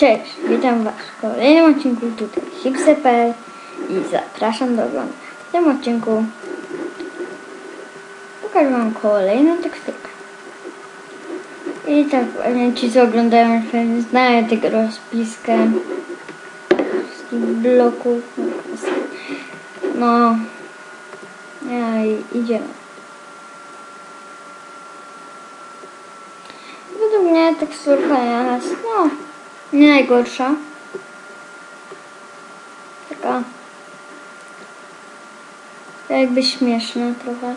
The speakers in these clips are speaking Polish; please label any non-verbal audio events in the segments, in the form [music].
Cześć, witam Was w kolejnym odcinku tutaj Hipsy.pl i zapraszam do oglądania. W tym odcinku pokażę Wam kolejną teksturkę. I tak pewnie ci co oglądają pewnie znają tego rozpiskę bloków. No, ja i idziemy. Według mnie teksturka jest, no, nie najgorsza. Taka jakby śmieszna trochę.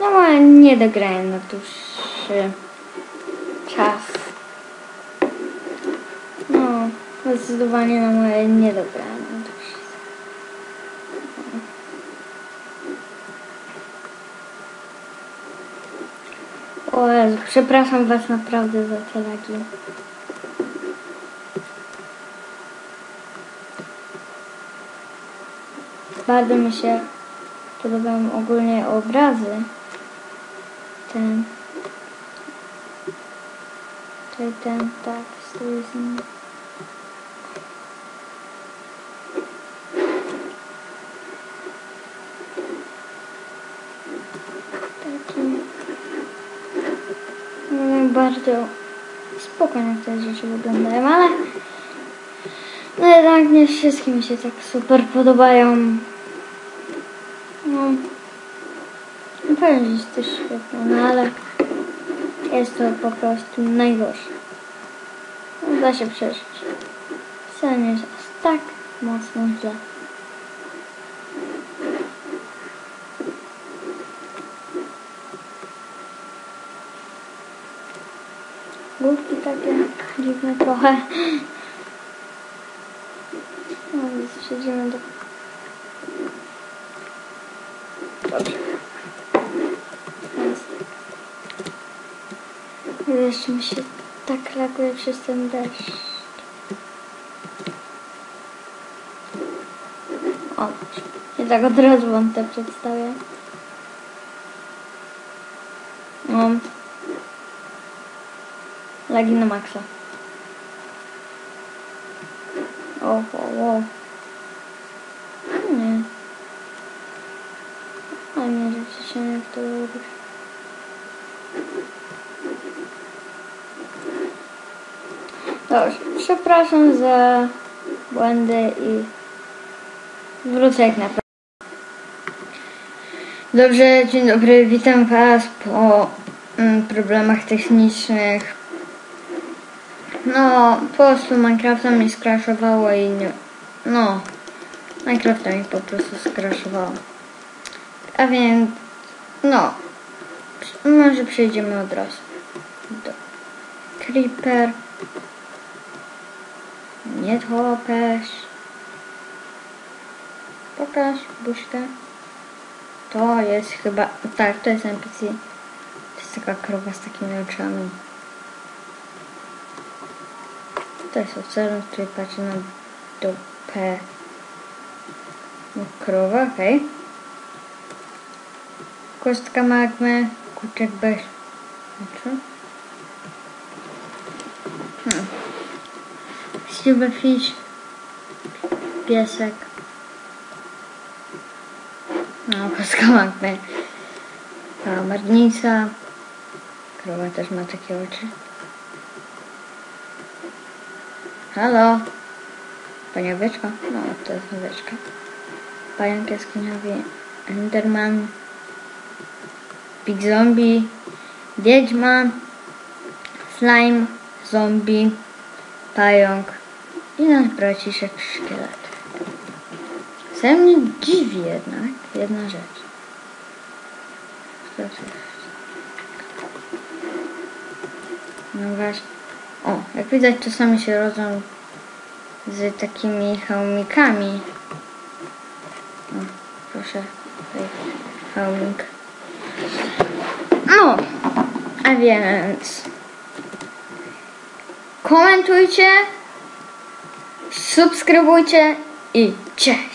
No ale nie dograłem na dłuższy czas. No, zdecydowanie na moje nie dograłem na dłuższy czas. O Jezu, przepraszam Was naprawdę za te lagi. Bardzo mi się podobają ogólnie obrazy. Ten. Tutaj ten, tak, stoi z nim. Taki. No, bardzo spokojnie te rzeczy wyglądają, ale no jednak nie wszystkie mi się tak super podobają. No, no pewnie jest też świetne, no ale jest to po prostu najgorsze. No, da się przeżyć. Nie jest tak mocno źle. Główki takie dziwne trochę. [laughs] No, siedzimy do... Dobrze. Jeszcze mi się tak laguje przez ten deszcz. O, i tak od razu wam te przedstawię. No. Lagi na maksa. O, o, o. Nie. A nie, że się jak to robisz. Dobrze, przepraszam za błędy i wrócę jak naprawdę. Dobrze, dzień dobry, witam Was po mm, problemach technicznych. No, po prostu Minecrafta mi skraszowało i nie... No, Minecrafta mi po prostu skraszowało. A więc, no, może przejdziemy od razu do Creeper. Nie topesz. Pokaż buźkę. To jest chyba, tak, to jest NPC. To jest taka krowa z takimi oczami. To jest ocelot, który patrzy na dupę. No, krowa, okej. Okay. Kostka magmy, kurczak bez... Znaczy? Hmm. Silverfish. Piesek. No, kostka magmy. Marnica. Krowa też ma takie oczy. Halo? Pani owieczka? No, to jest owieczka. Pająk jaskiniowy, Enderman, Big Zombie, Wiedźma, Slime, Zombie, Pająk i nasz braciszek Szkielet. Ze mnie dziwi jednak jedna rzecz. Co? No właśnie. O, jak widać czasami się rodzą z takimi hełmikami. O, proszę, hełmik. No, a więc komentujcie, subskrybujcie i cześć!